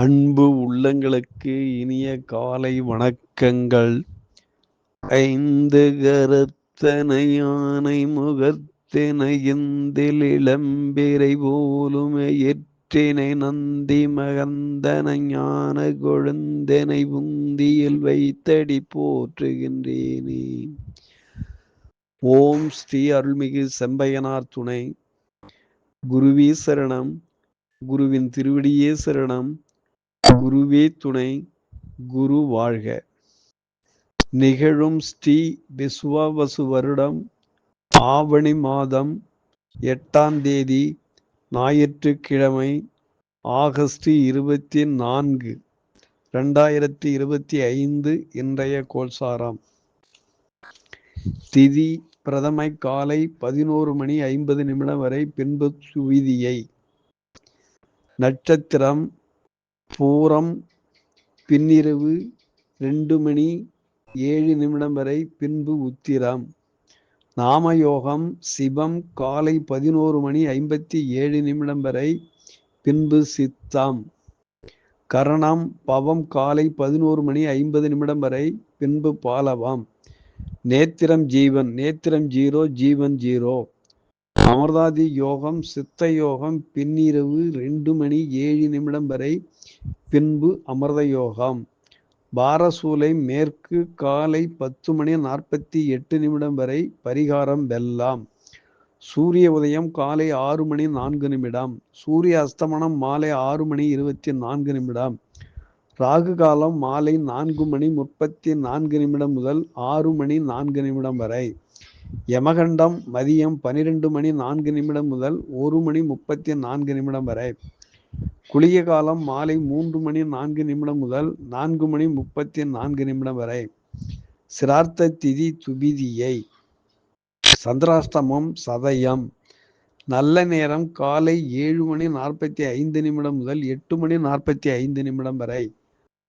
அன்பு உள்ளங்களுக்கு இனிய காலை வணக்கங்கள். ஐந்து கரத்தனை யானை முகத்தினை இளம்பிரை போலுமே எற்றினை நந்தி மகந்தன ஞான கொழுந்தனை உந்தியில் வைத்தடி போற்றுகின்றேனே. ஓம் ஸ்ரீ அருள்மிகு செம்பையனார் துணை. குருவி சரணம். குருவின் திருவடியே சரணம். குருவே துணை குரு வாழ்க. நிகழும் ஸ்ரீ விஸ்வாவசு வருடம் ஆவணி மாதம் எட்டாம் தேதி ஞாயிற்றுக்கிழமை ஆகஸ்ட் இருபத்தி நான்கு ரெண்டாயிரத்தி இருபத்தி ஐந்து இன்றைய கோல்சாரம் திதி பிரதமை காலை பதினோரு மணி ஐம்பது நிமிடம் வரை பின்பு சுவிதியை. நட்சத்திரம் பூரம் பின்னிரவு ரெண்டு மணி ஏழு நிமிடம் வரை பின்பு உத்திரம். நாமயோகம் சிவம் காலை பதினோரு மணி ஐம்பத்தி ஏழு நிமிடம் வரை பின்பு சித்தம். கரணம் பவம் காலை பதினோரு மணி ஐம்பது நிமிடம் வரை பின்பு பாலவம். நேத்திரம் ஜீவன் நேத்திரம் ஜீரோ ஜீவன் ஜீரோ. அமர்தாதி யோகம் சித்த யோகம் பின்னிரவு ரெண்டு மணி ஏழு நிமிடம் வரை பின்பு அமிர்த யோகம். பாரசூலை மேற்கு காலை பத்து மணி நாற்பத்தி எட்டு நிமிடம் வரை பரிகாரம் வெல்லாம். சூரிய உதயம் காலை ஆறு மணி நான்கு நிமிடம். சூரிய அஸ்தமனம் மாலை ஆறு மணி இருபத்தி நான்கு நிமிடம். ராகு காலம் மாலை நான்கு மணி முப்பத்தி நான்கு நிமிடம் முதல் ஆறு மணி நான்கு நிமிடம் வரை. யமகண்டம் மதியம் பனிரெண்டு மணி நான்கு நிமிடம் முதல் ஒரு மணி முப்பத்தி நான்கு நிமிடம் வரை. குளிய காலம் மாலை மூன்று மணி நான்கு நிமிடம் முதல் நான்கு மணி முப்பத்தி நான்கு நிமிடம் வரை. சிரார்த்த திதி துபிதியை சந்திராஷ்டமம் சதயம். நல்ல நேரம் காலை ஏழு மணி நாற்பத்தி ஐந்து நிமிடம் முதல் எட்டு மணி நாற்பத்தி ஐந்து நிமிடம் வரை.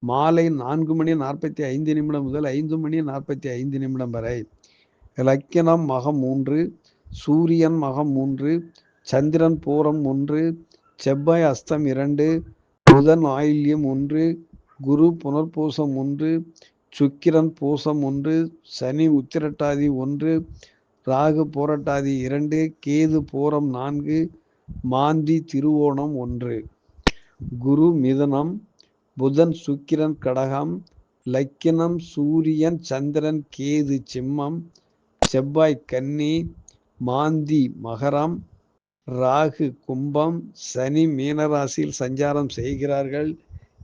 மாலை நான்கு மணி நாற்பத்தி ஐந்து நிமிடம் முதல் ஐந்து மணி நாற்பத்தி ஐந்து நிமிடம் வரை. இலக்கணம் மகம் மூன்று சூரியன் மகம் மூன்று சந்திரன் பூரம் ஒன்று செவ்வாய் அஸ்தம் இரண்டு புதன் ஆயில்யம் ஒன்று குரு புனர்பூசம் ஒன்று சுக்கிரன் பூசம் ஒன்று சனி உத்திரட்டாதி ஒன்று ராகு போரட்டாதி இரண்டு கேது பூரம் நான்கு மாந்தி திருவோணம் ஒன்று. குரு மிதனம் புதன் சுக்கிரன் கடகம் லக்கினம் சூரியன் சந்திரன் கேது சிம்மம் செவ்வாய் கன்னி மாந்தி மகரம் ராகு கும்பம் சனி மீனராசியில் சஞ்சாரம் செய்கிறார்கள்.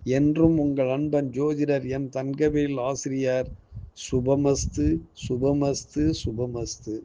என்றும் உங்கள் அன்பன் ஜோதிடர் என் தங்கவேல் ஆசிரியர் சுபமஸ்து சுபமஸ்து சுபமஸ்து.